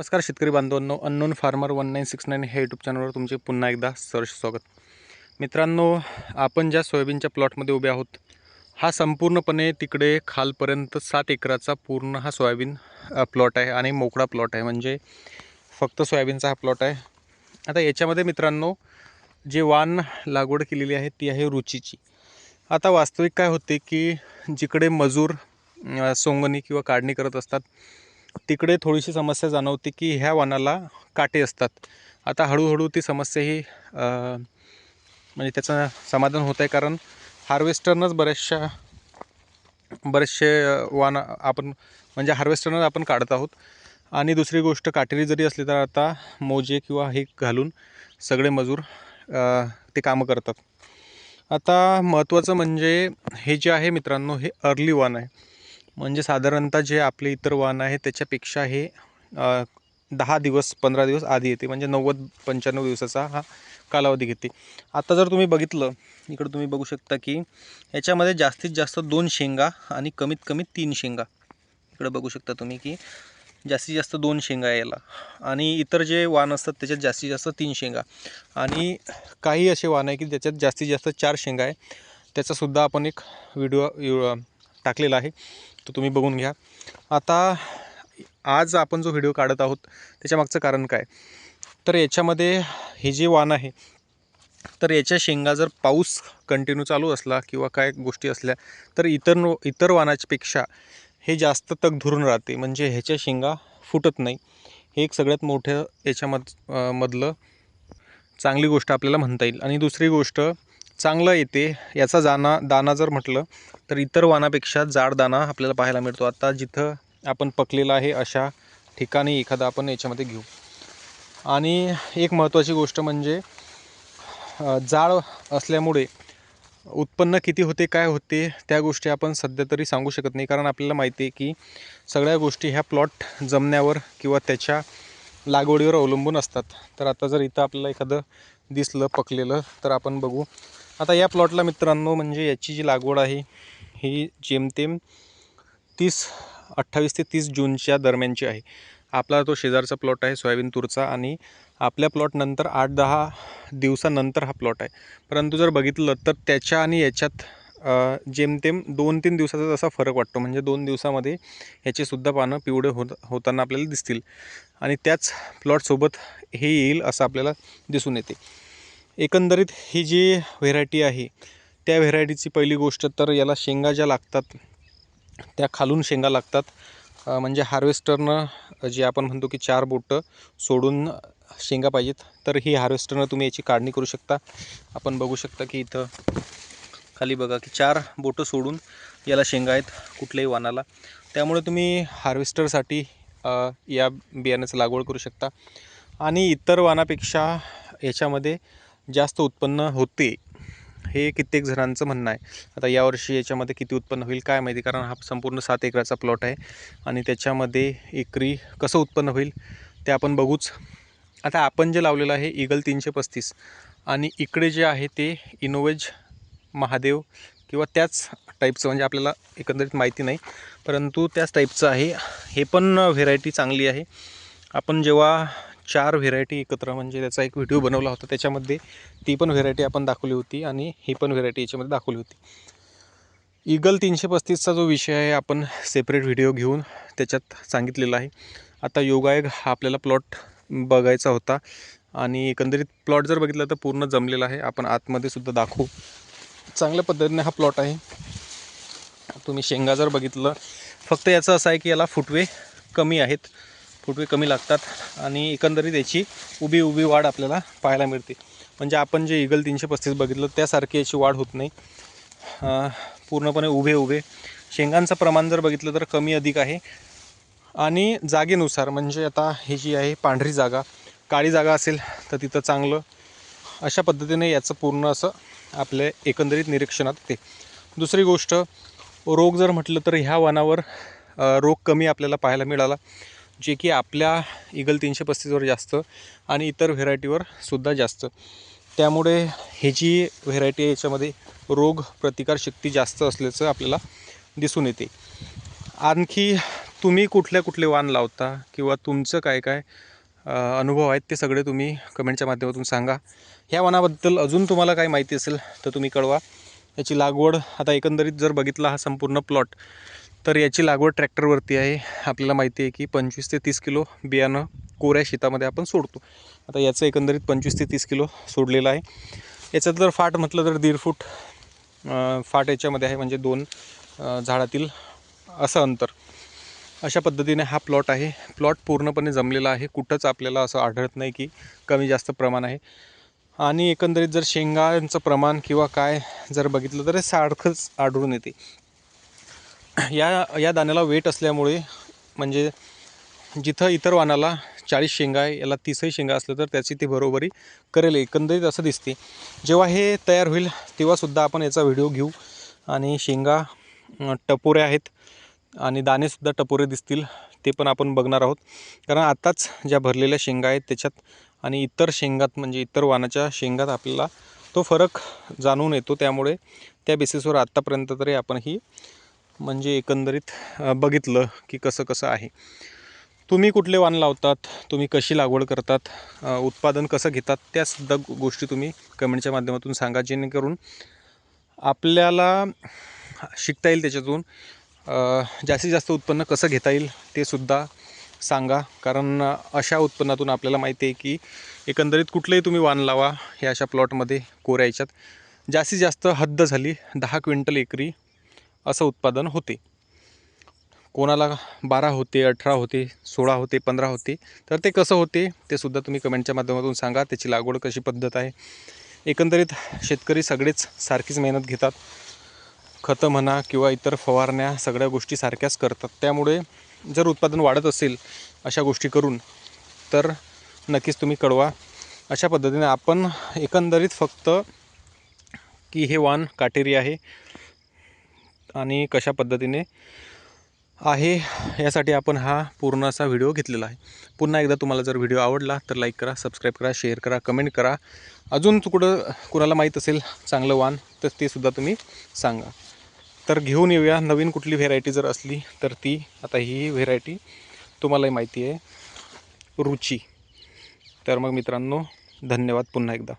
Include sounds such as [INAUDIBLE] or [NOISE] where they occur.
नमस्कार शेतकरी बांधवांनो unknown farmer one nine six nine ह्या यूट्यूब चॅनलवर तुमचे पुन्हा एकदा सहर्ष स्वागत. मित्रांनो आपण ज्या सोयाबीनच्या प्लॉटमध्ये उभे आहोत हा संपूर्णपणे तिकडे खालपर्यंत सात एकराचा पूर्ण हा सोयाबीन प्लॉट आहे आणि मोकळा प्लॉट आहे. म्हणजे फक्त सोयाबीनचा हा प्लॉट आहे. आता याच्यामध्ये मित्रांनो जे वाण लागवड केलेली आहे ती आहे रुचीची. आता वास्तविक काय होते की जिकडे मजूर सोंगणी किंवा काढणी करत असतात तिकडे थोडीशी समस्या जाणवते की ह्या वाणाला काटे असतात. आता हळूहळू ती समस्या ही म्हणजे त्याचं समाधान होत आहे कारण हार्वेस्टरनंच बऱ्याचशा बरेचसे वाण आपण म्हणजे हार्वेस्टरनंच आपण काढत आहोत. आणि दुसरी गोष्ट काटेरी जरी असली तर आता मोजे किंवा हे घालून सगळे मजूर ते कामं करतात. आता महत्त्वाचं म्हणजे हे जे आहे मित्रांनो हे अर्ली वाण आहे. म्हणजे साधारणतः जे आपले इतर वाहन आहे त्याच्यापेक्षा हे दहा दिवस पंधरा दिवस आधी येते. म्हणजे नव्वद पंच्याण्णव दिवसाचा हा कालावधी घेते. आता जर तुम्ही बघितलं इकडं तुम्ही बघू शकता की याच्यामध्ये जास्तीत जास्त दोन शेंगा आणि कमीत कमी तीन शेंगा. इकडं बघू शकता तुम्ही की जास्तीत जास्त दोन शेंगा याला. आणि इतर जे वाण असतात त्याच्यात जास्तीत जास्त तीन शेंगा. आणि काही असे वाण आहे की ज्याच्यात जास्तीत जास्त चार शेंगा आहे. त्याचासुद्धा आपण एक व्हिडिओ यु- टाकलेला आहे. तो तुम्ही बघून घ्या. आता आज आपण जो व्हिडिओ काढत आहोत त्याच्यामागचं कारण काय? तर याच्यामध्ये हे जे वाण आहे तर याच्या शेंगा जर पाऊस कंटिन्यू चालू असला किंवा काय गोष्टी असल्या तर इतर नो इतर वाणाच्यापेक्षा हे जास्त तग धरून राहते. म्हणजे ह्याच्या शेंगा फुटत नाही. हे एक सगळ्यात मोठं याच्यामध मधलं चांगली गोष्ट आपल्याला म्हणता येईल. आणि दुसरी गोष्ट चांगलं येते याचा दाना दाना जर म्हटलं तर इतर वाणापेक्षा जाड दाना आपल्याला पाहायला मिळतो. आता जिथं आपण पकलेला आहे अशा ठिकाणी एखादा आपण याच्यामध्ये घेऊ. आणि एक महत्त्वाची गोष्ट म्हणजे जाळ जाड असल्यामुळे उत्पन्न किती होते काय होते त्या गोष्टी आपण सध्या तरी सांगू शकत नाही. कारण आपल्याला माहिती आहे की सगळ्या गोष्टी ह्या प्लॉट जमण्यावर किंवा त्याच्या लागवडीवर अवलंबून असतात. तर आता जर इथं आपल्याला एखादं दिसलं पकलेलं तर आपण बघू. आता या प्लॉटला मित्रांनो म्हणजे याची जी लागवड आहे ही जेमतेम तीस अठ्ठावीस ते तीस जूनच्या दरम्यानची आहे. आपला तो शेजारचा प्लॉट आहे सोयाबीन तूरचा आणि आपल्या प्लॉटनंतर आठ दहा दिवसानंतर हा प्लॉट आहे. परंतु जर बघितलं तर त्याच्या आणि याच्यात जेमतेम दोन तीन दिवसाचा जसा फरक वाटतो. म्हणजे दोन दिवसामध्ये ह्याचेसुद्धा पानं पिवळे होत होताना आपल्याला दिसतील. आणि त्याच प्लॉटसोबत हे येईल असं आपल्याला दिसून येते. एकंदरीत ही जी व्हेरायटी आहे त्या व्हेरायटीची पहिली गोष्ट तर याला शेंगा ज्या लागतात त्या खालून शेंगा लागतात. म्हणजे हार्वेस्टरनं जे आपण म्हणतो की चार बोटं सोडून शेंगा पाहिजेत तर ही हार्वेस्टरनं तुम्ही याची काढणी करू शकता. आपण बघू शकता की इथं खाली बघा की चार बोटं सोडून याला शेंगा आहेत कुठल्याही वाणाला. त्यामुळे तुम्ही हार्वेस्टरसाठी या बियाण्याचं लागवड करू शकता. आणि इतर वाणापेक्षा याच्यामध्ये जास्त उत्पन्न होते हे कित्येक जणांचं म्हणणं आहे. आता यावर्षी याच्यामध्ये किती उत्पन्न होईल काय माहिती? कारण हा संपूर्ण सात एकराचा प्लॉट आहे आणि त्याच्यामध्ये एकरी कसं उत्पन्न होईल ते आपण बघूच. आता आपण जे लावलेलं आहे इगल तीनशे पस्तीस आणि इकडे जे आहे ते इनोवेज महादेव किंवा त्याच टाईपचं म्हणजे आपल्याला एकंदरीत माहिती नाही. परंतु त्याच टाईपचं आहे. हे पण व्हेरायटी चांगली आहे. आपण जेव्हा चार व्हेरायटी एकत्र म्हणजे त्याचा एक व्हिडिओ बनवला होता. त्याच्यामध्ये ती पण व्हेरायटी आपण दाखवली होती आणि ही पण व्हेरायटी याच्यामध्ये दाखवली होती. इगल तीनशे पस्तीसचा जो विषय आहे आपण सेपरेट व्हिडिओ घेऊन त्याच्यात सांगितलेला आहे. आता योगायोग हा आपल्याला प्लॉट बघायचा होता आणि एकंदरीत प्लॉट जर बघितला तर पूर्ण जमलेला आहे. आपण आतमध्ये सुद्धा दाखवू. चांगल्या पद्धतीने हा प्लॉट आहे. तुम्ही शेंगा जर बघितलं फक्त याचं असं आहे की याला फुटवे कमी आहेत. फुटवे कमी लागतात आणि एकंदरीत याची उभी उभी वाढ आपल्याला पाहायला मिळते. म्हणजे आपण जे इगल तीनशे पस्तीस बघितलं त्यासारखी याची वाढ होत नाही. पूर्णपणे उभे उभे. शेंगांचं प्रमाण जर बघितलं तर कमी अधिक आहे. आणि जागेनुसार म्हणजे आता ही जी आहे पांढरी जागा काळी जागा असेल तर तिथं चांगलं अशा पद्धतीने याचं पूर्ण असं आपल्या एकंदरीत निरीक्षणात येते. दुसरी गोष्ट रोग जर म्हटलं तर ह्या वाणावर रोग कमी आपल्याला पाहायला मिळाला. जे की आपल्या इगल तीनशे पस्तीसवर जास्त आणि इतर व्हेरायटीवर सुद्धा जास्त. त्यामुळे ही जी व्हेरायटी आहे याच्यामध्ये रोग प्रतिकारशक्ती जास्त असल्याचं आपल्याला दिसून येते. आणखी तुम्ही कुठले कुठले वाण लावता किंवा तुमचं काय काय अनुभव आहेत ते सगळे तुम्ही कमेंटच्या माध्यमातून सांगा. ह्या वनाबद्दल अजून तुम्हाला काय माहिती असेल तर तुम्ही कळवा. याची लागवड आता एकंदरीत जर बघितला हा संपूर्ण प्लॉट तर याची लागवड ट्रॅक्टरवरती आहे. आपल्याला माहिती आहे की पंचवीस ते तीस किलो बियाणं कोऱ्या शेतामध्ये आपण सोडतो. आता याचं एकंदरीत पंचवीस ते तीस किलो सोडलेलं आहे. याचं जर फाट म्हटलं तर दीड फूट फाट याच्यामध्ये आहे म्हणजे दोन झाडातील असं अंतर. अशा पद्धतीने हा प्लॉट आहे. प्लॉट पूर्णपणे जमलेला आहे. कुठंच आपल्याला असं आढळत नाही की कमी जास्त प्रमाण आहे. आणि एकंदरीत जर शेंगांचं प्रमाण किंवा काय जर बघितलं तर हे सारखंच आढळून येते. [CLEARS THROAT] या या दाण्याला वेट असल्यामुळे म्हणजे जिथं इतर वाणाला चाळीस शेंगा आहे याला तीसही शेंगा असलं तर त्याची ती बरोबरी करेल एकंदरीत असं दिसते. जेव्हा हे तयार होईल तेव्हासुद्धा आपण याचा व्हिडिओ घेऊ. आणि शेंगा टपोरे टपोऱ्या आहेत आणि दाणेसुद्धा टपोरे दिसतील ते पण आपण बघणार आहोत. कारण आत्ताच ज्या भरलेल्या शेंगा आहेत त्याच्यात आणि इतर शेंगात म्हणजे इतर वाणाच्या शेंगात आपल्याला तो फरक जाणून येतो. त्यामुळे त्या बेसिसवर आत्तापर्यंत तरी आपण ही म्हणजे एकंदरीत बघितलं की कसं कसं आहे. तुम्ही कुठले वाण लावतात? तुम्ही कशी लागवड करतात? उत्पादन कसं घेतात? त्यासुद्धा गोष्टी तुम्ही कमेंटच्या माध्यमातून सांगा जेणेकरून आपल्याला शिकता येईल त्याच्यातून. जास्तीत जास्त उत्पन्न कसं घेता येईल ते सुद्धा सांगा. कारण अशा उत्पन्नातून आपल्याला माहिती आहे की एकंदरीत कुठलेही तुम्ही वाण लावा हे अशा प्लॉटमध्ये कोऱ्या याच्यात जास्तीत जास्त हद्द झाली दहा क्विंटल एकरी असं उत्पादन होते. कोणाला बारा होते अठरा होते सोळा होते पंधरा होते तर ते कसं होते ते सुद्धा तुम्ही कमेंटच्या माध्यमातून सांगा. त्याची लागवड कशी पद्धत आहे? एकंदरीत शेतकरी सगळेच सारखीच मेहनत घेतात. खतं म्हणा किंवा इतर फवारण्या सगळ्या गोष्टी सारख्याच करतात. त्यामुळे जर उत्पादन वाढत असेल अशा गोष्टी करून तर नक्कीच तुम्ही कळवा. अशा पद्धतीने आपण एकंदरीत फक्त की हे वाण काटेरी आहे. आणि कशा पद्धतीने आहे यासाठी आपण हा पूर्ण असा व्हिडिओ घेतलेला आहे. पुन्हा एकदा तुम्हाला जर व्हिडिओ आवडला तर लाईक करा सबस्क्राईब करा शेअर करा कमेंट करा. अजून कुठं कुणाला माहीत असेल चांगलं वाण तर ते सुद्धा तुम्ही सांगा. तर घेऊन येऊया. नवीन कुठली व्हेरायटी जर असली तर ती आता ही व्हेरायटी तुम्हालाही माहिती आहे. रुची. तर मग मित्रांनो धन्यवाद पुन्हा एकदा.